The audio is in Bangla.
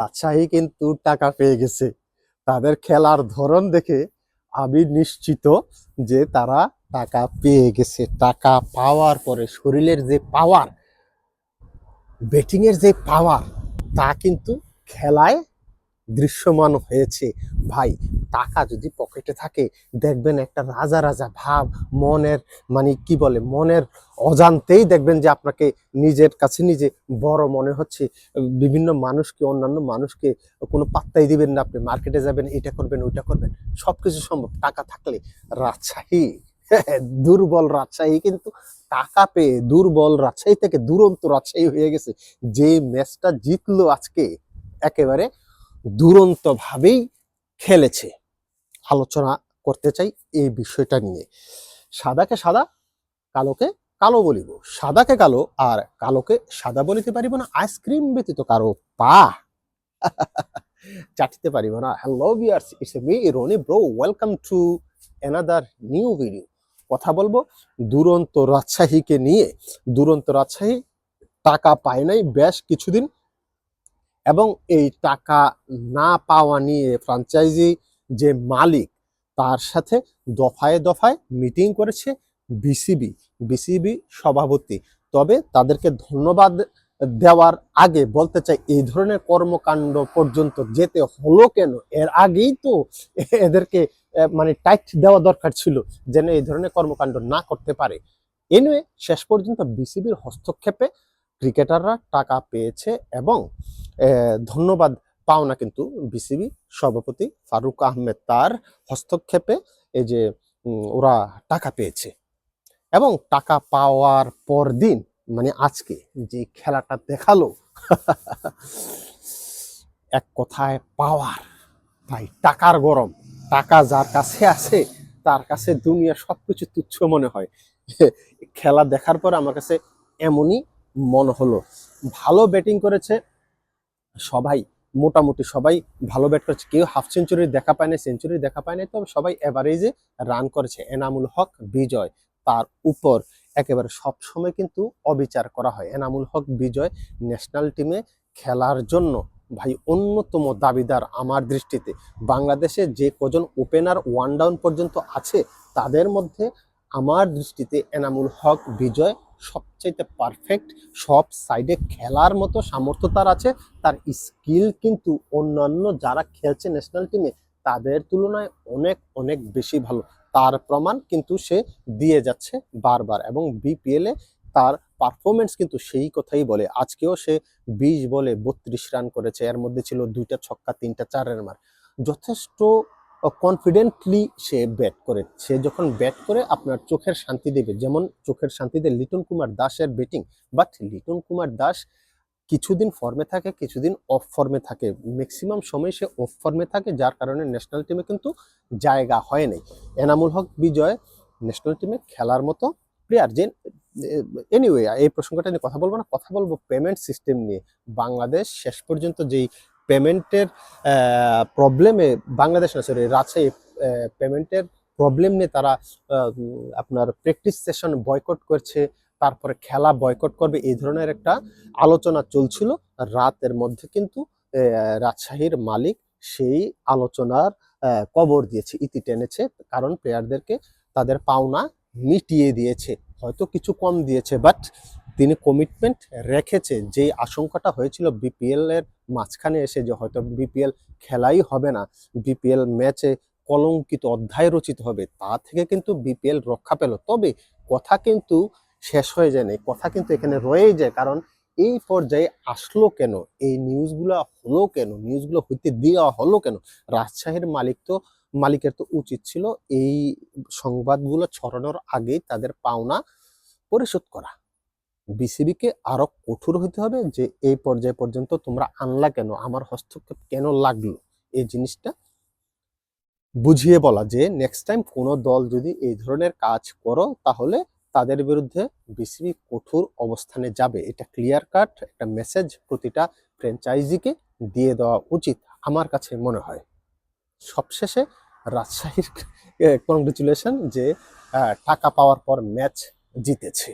রাজশাহী কিন্তু টাকা পেয়ে গেছে। তাদের খেলার ধরন দেখে আমি নিশ্চিত যে তারা টাকা পেয়ে গেছে। টাকা পাওয়ার পরে শরীরের যে পাওয়ার ব্যাটিংয়ের যে পাওয়ার তা কিন্তু খেলায় দৃশ্যমান হয়েছে। ভাই, টাকা যদি পকেটে থাকে, দেখবেন একটা রাজা রাজা ভাব, মনের মানে কি বলে, মনের অজান্তেই দেখবেন যে আপনাকে নিজের কাছে নিজে বড় মনে হচ্ছে। বিভিন্ন মানুষকে, অন্যান্য মানুষকে কোনো পাত্তাই দিবেন না, আপনি মার্কেটে যাবেন, এটা করবেন, ওইটা করবেন। সব কিছু সম্ভব। টাকা থাকলে রাজশাহী দুর্বল রাজশাহী কিন্তু টাকা পেয়ে দুর্বল রাজশাহী থেকে দুরন্ত রাজশাহী হয়ে গেছে। যে ম্যাচটা জিতলো আজকে, একেবারে দুরন্ত ভাবেই খেলেছে। আলোচনা করতে চাই এই বিষয়টা নিয়ে। সাদাকে সাদা, কালোকে কালো বলিব। সাদাকে কালো আর কালোকে সাদা বলিতে পারিব না। আইসক্রিম ব্যতীত কারও পা চাটিতে পারিব না। Hello viewers it's me Roni bro welcome to another new video কথা বলব দুরন্ত রাজশাহীকে নিয়ে। দুরন্ত রাজশাহী টাকা পায় নাই, বেশ কিছুদিন এবং এই টাকা না পাওয়া নিয়ে ফ্রাঞ্চাইজি যে মালিক, তার সাথে দফায় দফায় মিটিং করেছে বিসিবি বিসিবি সভাপতি। তবে তাদেরকে ধন্যবাদ দেওয়ার আগে বলতে চাই, এই ধরনের কর্মকাণ্ড পর্যন্ত যেতে হলো কেন? এর আগেই তো এদেরকে মানে টাইট দেওয়া দরকার ছিল যেন এই ধরনের কর্মকাণ্ড না করতে পারে। এনিওয়ে শেষ পর্যন্ত বিসিবির হস্তক্ষেপে ক্রিকেটাররা টাকা পেয়েছে এবং ধন্যবাদ পাওনা কিন্তু বিসিবি সভাপতি ফারুক আহমেদ তার হস্তক্ষেপে এই যে ওরা টাকা পেয়েছে। এবং টাকা পাওয়ার পর দিন মানে আজকে যে খেলাটা দেখাল, এক কথায় পাওয়ার। ভাই টাকার গরম, টাকা যার কাছে আছে, তার কাছে দুনিয়া সবকিছু তুচ্ছ মনে হয়। খেলা দেখার পর আমার কাছে এমনই মনে হলো। ভালো ব্যাটিং করেছে সবাই, মোটামুটি সবাই ভালো ব্যাট করেছে কেউ হাফ সেঞ্চুরি দেখা পায় না সেঞ্চুরি দেখা পায় না তবে সবাই এভারেজে রান করেছে। এনামুল হক, বিজয়, তার উপর একেবারে সব সময় কিন্তু অবিচার করা হয়। এনামুল হক, বিজয় ন্যাশনাল টিমে খেলার জন্য ভাই অন্যতম দাবিদার আমার দৃষ্টিতে। বাংলাদেশে যে কজন ওপেনার ওয়ান ডাউন পর্যন্ত আছে, তাদের মধ্যে আমার দৃষ্টিতে এনামুল হক, বিজয় সবচাইতে পারফেক্ট সব সাইডে খেলার মতো সামর্থ্য তার আছে। তার স্কিল কিন্তু অন্যান্য যারা খেলছে ন্যাশনাল টিমে তাদের তুলনায় অনেক অনেক বেশি ভালো। তার প্রমাণ কিন্তু সে দিয়ে যাচ্ছে বারবার এবং বিপিএল তার পারফরমেন্স কিন্তু সেই কথাই বলে। আজকেও সে বিশ বলে বত্রিশ রান করেছে। এর মধ্যে ছিল দুইটা ছক্কা, তিনটা চারের মার। যথেষ্ট কনফিডেন্টলি সে ব্যাট করে। সে যখন ব্যাট করে, আপনার চোখের শান্তি দেবে। যেমন চোখের শান্তি দেয় লিটন কুমার দাসের ব্যাটিং বাট লিটন কুমার দাস কিছুদিন ফর্মে থাকে, কিছুদিন অফ ফর্মে থাকে। ম্যাক্সিমাম সময় সে অফ ফর্মে থাকে, যার কারণে ন্যাশনাল টিমে কিন্তু জায়গা হয় নাই। এনামুল হক বিজয় ন্যাশনাল টিমে খেলার মতো প্লেয়ার যে এনিওয়ে এই প্রসঙ্গটা নিয়ে কথা বলব না। কথা বলব পেমেন্ট সিস্টেম নিয়ে। বাংলাদেশ শেষ পর্যন্ত যেই পেমেন্টের প্রবলেমে বাংলাদেশ না সরি রাজশাহী পেমেন্টের প্রবলেম নিয়ে তারা আপনার প্র্যাকটিস সেশন বয়কট করছে, তারপরে খেলা বয়কট করবে, এই ধরনের একটা আলোচনা চলছিল। রাতের মধ্যে কিন্তু রাজশাহীর মালিক সেই আলোচনার কবর দিয়েছে, ইতি টেনেছে, কারণ প্লেয়ারদেরকে তাদের পাওনা মিটিয়ে দিয়েছে। হয়তো কিছু কম দিয়েছে বাট তিনি কমিটমেন্ট রেখেছে। যে আশঙ্কাটা হয়েছিল বিপিএল এর মাঝখানে এসে যে হয়তো বিপিএল খেলাই হবে না বিপিএল ম্যাচে কলঙ্কিত অধ্যায় রচিত হবে, তা থেকে কিন্তু বিপিএল রক্ষা পেল। তবে কথা কিন্তু শেষ হয়ে যায় কথা কিন্তু এখানে রয়েই যায়, কারণ এই পর্যায়ে আসলো কেন? এই নিউজগুলো হলো কেন? নিউজগুলো হইতে দেওয়া হলো কেন? রাজশাহীর মালিক তো, মালিকের তো উচিত ছিল এই সংবাদগুলো ছড়ানোর আগেই তাদের পাওনা পরিশোধ করা। বিসিবিকে আরও কঠোর হতে হবে যে এই পর্যায় পর্যন্ত তোমরা আনলা কেন? আমার হস্তক্ষেপ কেন লাগল? এই জিনিসটা বুঝিয়ে বলা যে নেক্সট টাইম কোনো দল যদি এই ধরনের কাজ করো, তাহলে তাদের বিরুদ্ধে বিসিবি কঠোর অবস্থানে যাবে। এটা ক্লিয়ার কাট একটা মেসেজ প্রতিটা ফ্র্যাঞ্চাইজিকে দিয়ে দেওয়া উচিত আমার কাছে মনে হয়। সবশেষে রাজশাহীর কংগ্রেচুলেশন যে টাকা পাওয়ার পর ম্যাচ জিতেছে।